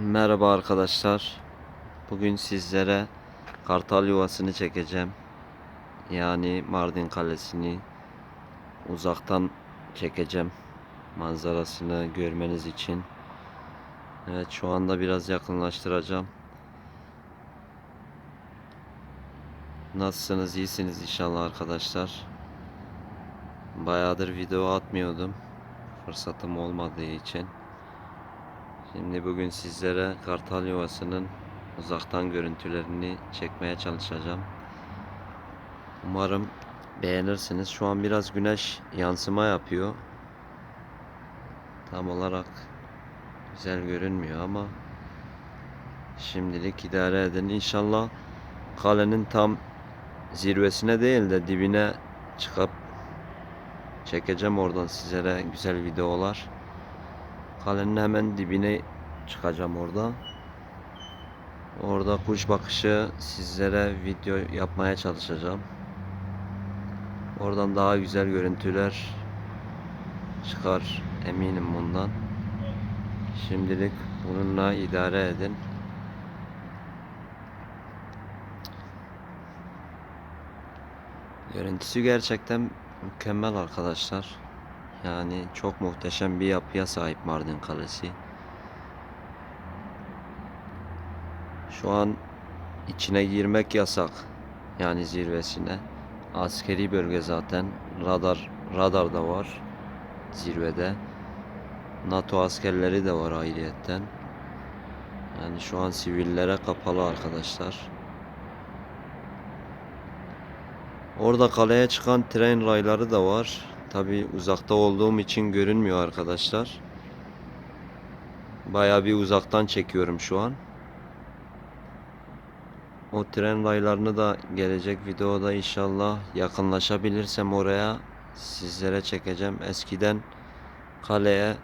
Merhaba arkadaşlar. Bugün sizlere Kartal Yuvası'nı çekeceğim. Yani Mardin Kalesi'ni uzaktan çekeceğim. Manzarasını görmeniz için. Evet şu anda biraz yakınlaştıracağım. Nasılsınız? İyisiniz inşallah arkadaşlar. Bayağıdır video atmıyordum. Fırsatım olmadığı için. Şimdi bugün sizlere Kartal Yuvası'nın uzaktan görüntülerini çekmeye çalışacağım. Umarım beğenirsiniz. Şu an biraz güneş yansıma yapıyor. Tam olarak güzel görünmüyor ama şimdilik idare edin. İnşallah kalenin tam zirvesine değil de dibine çıkıp çekeceğim oradan sizlere güzel videolar. Kalenin hemen dibine çıkacağım orada. Orada kuş bakışı sizlere video yapmaya çalışacağım. Oradan daha güzel görüntüler çıkar eminim bundan. Şimdilik bununla idare edin. Görüntüsü gerçekten mükemmel arkadaşlar. Yani çok muhteşem bir yapıya sahip Mardin Kalesi. Şu an içine girmek yasak. Yani zirvesine. Askeri bölge zaten. Radar radar da var zirvede. NATO askerleri de var ayrıyetten. Yani şu an sivillere kapalı arkadaşlar. Orada kaleye çıkan tren rayları da var. Tabi uzakta olduğum için görünmüyor arkadaşlar. Baya bir uzaktan çekiyorum şu an. O tren raylarını da gelecek videoda inşallah yakınlaşabilirsem oraya sizlere çekeceğim. Eskiden kaleye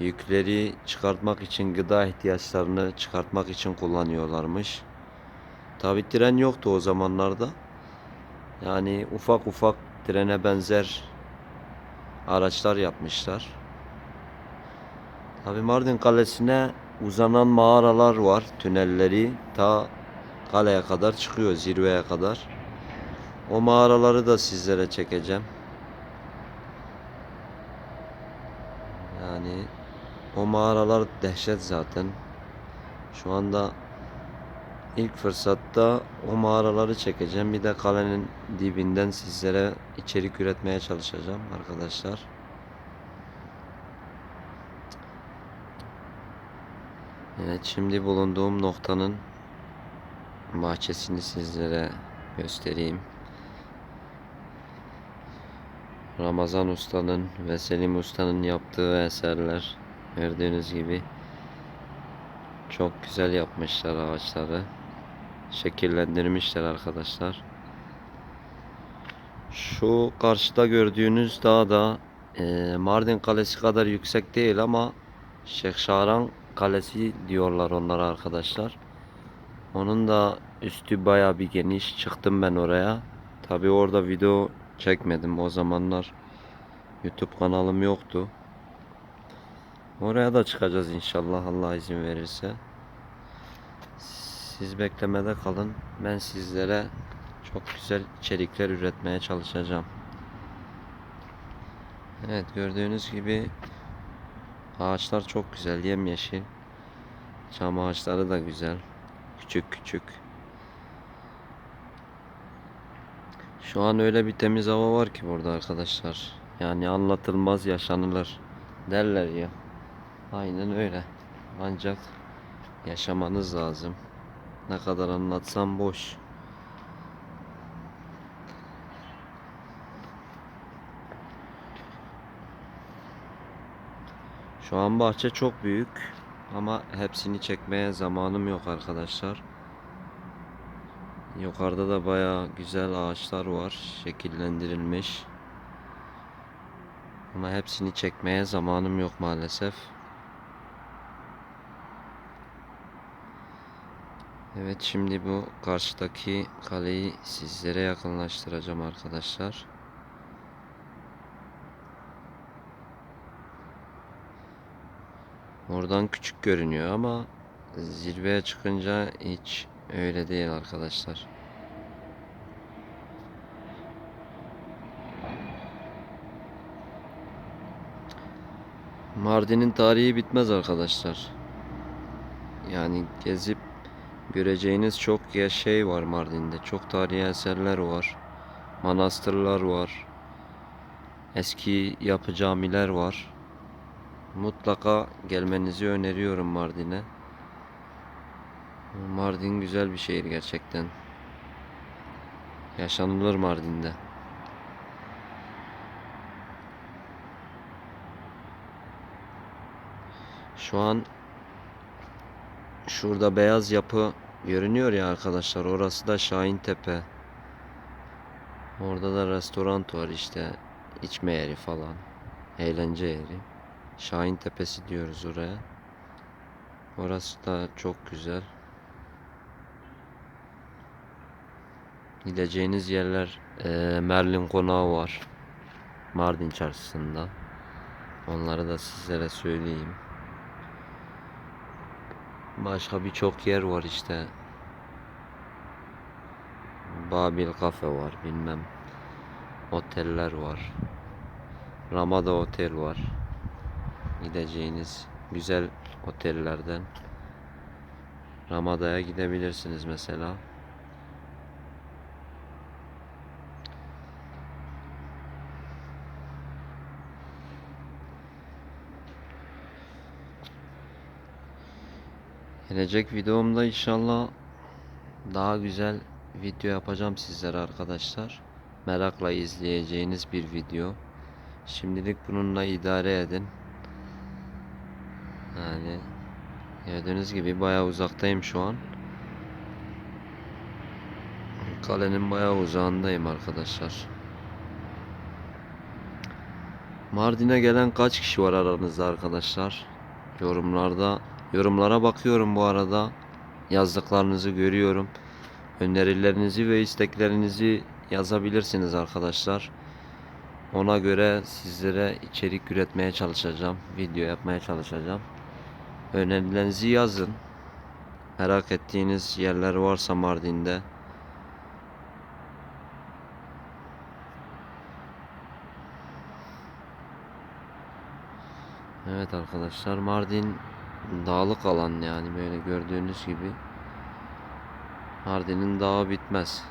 yükleri çıkartmak için gıda ihtiyaçlarını çıkartmak için kullanıyorlarmış. Tabi tren yoktu o zamanlarda. Yani ufak ufak trene benzer araçlar yapmışlar. Tabi Mardin Kalesi'ne uzanan mağaralar var, tünelleri ta kaleye kadar çıkıyor, zirveye kadar. O mağaraları da sizlere çekeceğim. Yani o mağaralar dehşet zaten. Şu anda ilk fırsatta o mağaraları çekeceğim. Bir de kalenin dibinden sizlere içerik üretmeye çalışacağım arkadaşlar. Evet şimdi bulunduğum noktanın bahçesini sizlere göstereyim. Ramazan Usta'nın ve Selim Usta'nın yaptığı eserler gördüğünüz gibi çok güzel yapmışlar ağaçları. Şekillendirmişler arkadaşlar. Şu karşıda gördüğünüz dağ da e, Mardin Kalesi kadar yüksek değil ama Şeyh Şaran Kalesi diyorlar onlara arkadaşlar. Onun da üstü baya bir geniş. Çıktım ben oraya. Tabi orada video çekmedim. O zamanlar YouTube kanalım yoktu. Oraya da çıkacağız inşallah Allah izin verirse. Siz beklemede kalın. Ben sizlere çok güzel içerikler üretmeye çalışacağım. Evet gördüğünüz gibi ağaçlar çok güzel yemyeşil. Çam ağaçları da güzel. Küçük küçük. Şu an öyle bir temiz hava var ki burada arkadaşlar. Yani anlatılmaz yaşanılır derler ya. Aynen öyle. Ancak yaşamanız lazım. Ne kadar anlatsam boş. Şu an bahçe çok büyük ama hepsini çekmeye zamanım yok arkadaşlar. Yukarıda da baya güzel ağaçlar var şekillendirilmiş. Ama hepsini çekmeye zamanım yok maalesef. Evet şimdi bu karşıdaki kaleyi sizlere yakınlaştıracağım arkadaşlar. Oradan küçük görünüyor ama zirveye çıkınca hiç öyle değil arkadaşlar. Mardin'in tarihi bitmez arkadaşlar. Yani gezip göreceğiniz çok ya şey var Mardin'de. Çok tarihi eserler var. Manastırlar var. Eski yapı camiler var. Mutlaka gelmenizi öneriyorum Mardin'e. Mardin güzel bir şehir gerçekten. Yaşanılır Mardin'de. Şu an şurada beyaz yapı görünüyor ya arkadaşlar. Orası da Şahin Tepe. Orada da restoran var işte. içme yeri falan. Eğlence yeri. Şahin Tepesi diyoruz oraya. Orası da çok güzel. Gideceğiniz yerler eee, Merlin Konağı var. Mardin Çarşısı'nda. Onları da sizlere söyleyeyim. Başka birçok yer var işte. Babil Kafe var bilmem. Oteller var. Ramada Otel var. Gideceğiniz güzel otellerden Ramada'ya gidebilirsiniz mesela. Gelecek videomda inşallah daha güzel video yapacağım sizlere arkadaşlar. Merakla izleyeceğiniz bir video. Şimdilik bununla idare edin. Yani gördüğünüz gibi bayağı uzaktayım şu an. Kalenin bayağı uzağındayım arkadaşlar. Mardin'e gelen kaç kişi var aranızda arkadaşlar? Yorumlarda yorumlara bakıyorum bu arada. Yazdıklarınızı görüyorum. Önerilerinizi ve isteklerinizi yazabilirsiniz arkadaşlar. Ona göre sizlere içerik üretmeye çalışacağım. Video yapmaya çalışacağım. Önerilerinizi yazın. Merak ettiğiniz yerler varsa Mardin'de Evet arkadaşlar Mardin dağlık alan yani böyle gördüğünüz gibi Mardin'in dağı bitmez.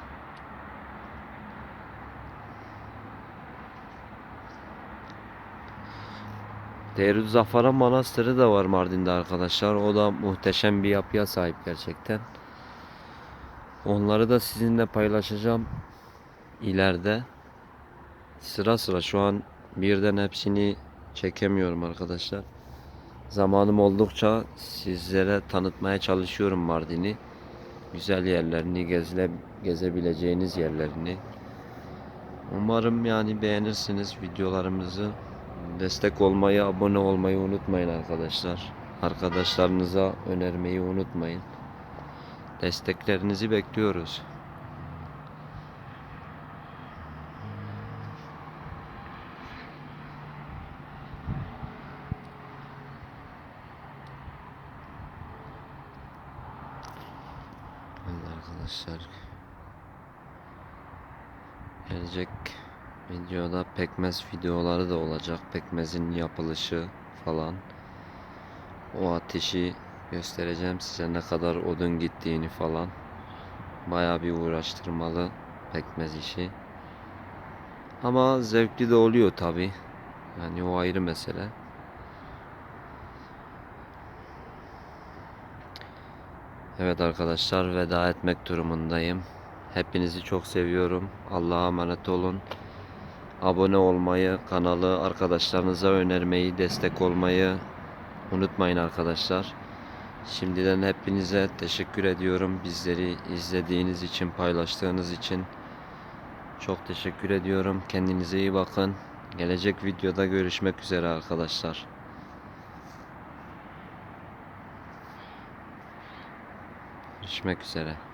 Deirut Zafara Manastırı da var Mardin'de arkadaşlar. O da muhteşem bir yapıya sahip gerçekten. Onları da sizinle paylaşacağım ileride. Sıra sıra şu an birden hepsini çekemiyorum arkadaşlar. Zamanım oldukça sizlere tanıtmaya çalışıyorum Mardin'i. Güzel yerlerini, gezile, gezebileceğiniz yerlerini. Umarım yani beğenirsiniz videolarımızı. Destek olmayı, abone olmayı unutmayın arkadaşlar. Arkadaşlarınıza önermeyi unutmayın. Desteklerinizi bekliyoruz. Evet arkadaşlar. Gelecek videoda pekmez videoları da olacak. Pekmezin yapılışı falan. O ateşi göstereceğim size ne kadar odun gittiğini falan. Bayağı bir uğraştırmalı pekmez işi. Ama zevkli de oluyor tabi. Yani o ayrı mesele. Evet arkadaşlar veda etmek durumundayım. Hepinizi çok seviyorum. Allah'a emanet olun. Abone olmayı, kanalı arkadaşlarınıza önermeyi, destek olmayı unutmayın arkadaşlar. Şimdiden hepinize teşekkür ediyorum. Bizleri izlediğiniz için, paylaştığınız için çok teşekkür ediyorum. Kendinize iyi bakın. Gelecek videoda görüşmek üzere arkadaşlar. Görüşmek üzere.